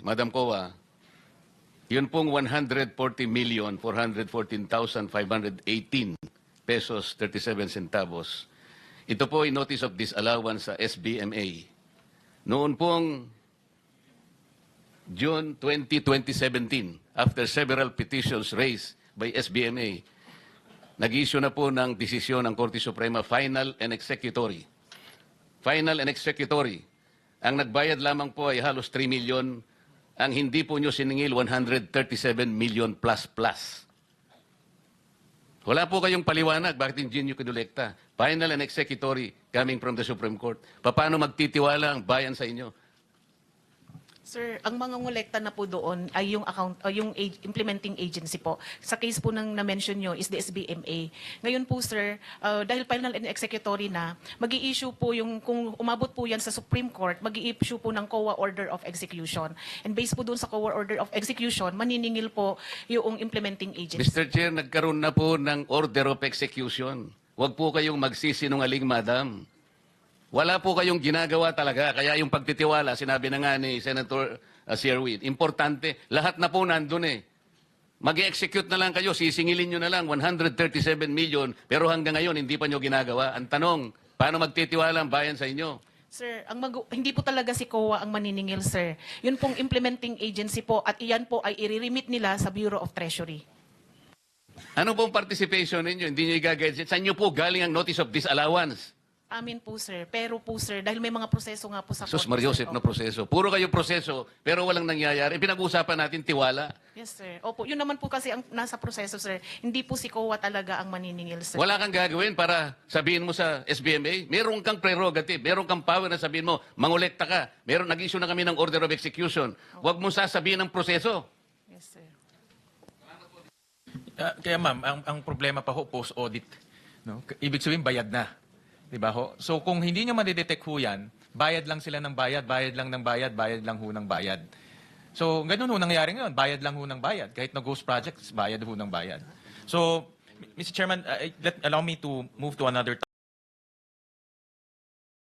Madam Kowa, yun pong 140 million 414,518 pesos 37 centavos. Ito po ay notice of disallowance sa SBMA. Noon pong June 20, 2017, after several petitions raised by SBMA, nag-issue na po ng desisyon ng Korte Suprema, final and executory. Final and executory. Ang nagbayad lamang po ay halos 3 million. Ang hindi po nyo siningil, 137 million plus plus. Wala po kayong paliwanag bakit hindi nyo kinolekta. Final and executory coming from the Supreme Court. Paano magtitiwala ang bayan sa inyo? Sir, ang mga ngolekta na po doon ay yung account uh, yung ag- implementing agency po. Sa case po nang na-mention nyo is the SBMA. Ngayon po sir, uh, dahil final and executory na, mag issue po yung kung umabot po yan sa Supreme Court, mag issue po ng COA order of execution. And based po doon sa COA order of execution, maniningil po yung implementing agency. Mr. Chair, nagkaroon na po ng order of execution. Huwag po kayong magsisinungaling, madam. Wala po kayong ginagawa talaga. Kaya yung pagtitiwala, sinabi na nga ni Senator uh, Sherwin, importante, lahat na po nandun eh. Mag-execute na lang kayo, sisingilin nyo na lang 137 million, pero hanggang ngayon hindi pa nyo ginagawa. Ang tanong, paano magtitiwala ang bayan sa inyo? Sir, ang mag- hindi po talaga si COA ang maniningil, sir. Yun pong implementing agency po at iyan po ay i-remit nila sa Bureau of Treasury. Ano pong participation ninyo? Hindi nyo igagayad. Sa inyo po galing ang notice of disallowance. Amin po, sir. Pero po, sir, dahil may mga proseso nga po sa Sus korte, sir. na Opo. proseso. Puro kayo proseso, pero walang nangyayari. Pinag-uusapan natin tiwala. Yes, sir. Opo, yun naman po kasi ang nasa proseso, sir. Hindi po si COA talaga ang maniningil, sir. Wala kang gagawin para sabihin mo sa SBMA, meron kang prerogative, meron kang power na sabihin mo, mangolekta ka. Meron, nag-issue na kami ng order of execution. Huwag mo sasabihin ng proseso. Yes, sir. Ah, kaya ma'am, ang, ang problema pa ho, post-audit. No? K- Ibig sabihin, bayad na. Di ba ho? So kung hindi nyo madidetect ho yan, bayad lang sila ng bayad, bayad lang ng bayad, bayad lang ho ng bayad. So ganun ho nangyayari ngayon, bayad lang ho ng bayad. Kahit na ghost projects, bayad ho ng bayad. So, Mr. Chairman, uh, let, allow me to move to another